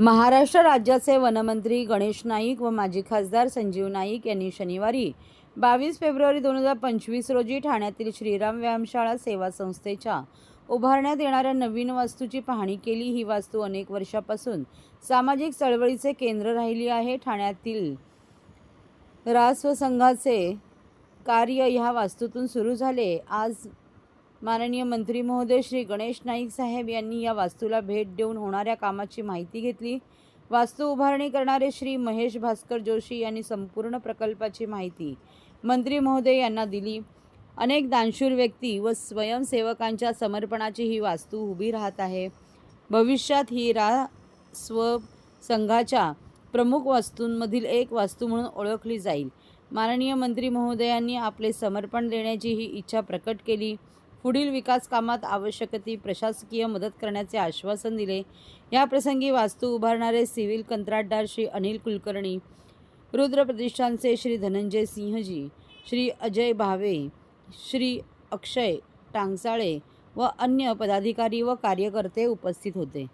महाराष्ट्र राज्याचे वनमंत्री गणेश नाईक व माजी खासदार संजीव नाईक यांनी शनिवारी बावीस फेब्रुवारी दोन हजार पंचवीस रोजी ठाण्यातील श्रीराम व्यायामशाळा सेवा संस्थेच्या उभारण्यात येणाऱ्या नवीन वास्तूची पाहणी केली. ही वास्तू अनेक वर्षापासून सामाजिक चळवळीचे केंद्र राहिली आहे. ठाण्यातील रास्व संघाचे कार्य ह्या वास्तूतून सुरू झाले. आज माननीय मंत्री महोदय श्री गणेश नाईक साहेब यांनी या वास्तूला भेट देऊन होणाऱ्या कामाची माहिती घेतली. वास्तू उभारणी करणारे श्री महेश भास्कर जोशी यांनी संपूर्ण प्रकल्पाची माहिती मंत्री महोदय यांना दिली. अनेक दानशूर व्यक्ती व स्वयंसेवकांच्या समर्पणाची ही वास्तू उभी राहत आहे. भविष्यात ही रा स्व संघाच्या प्रमुख वास्तूंमधील एक वास्तू म्हणून ओळखली जाईल. माननीय मंत्री महोदयांनी आपले समर्पण देण्याची ही इच्छा प्रकट केली. पुढील विकास कामात आवश्यक ती प्रशासकीय मदत करण्याचे आश्वासन दिले. या प्रसंगी वास्तू उभारणारे सिव्हिल कंत्राटदार श्री अनिल कुलकर्णी रुद्र प्रतिष्ठानचे श्री धनंजय सिंहजी श्री अजय भावे श्री अक्षय टांगसाळे व अन्य पदाधिकारी व कार्यकर्ते उपस्थित होते.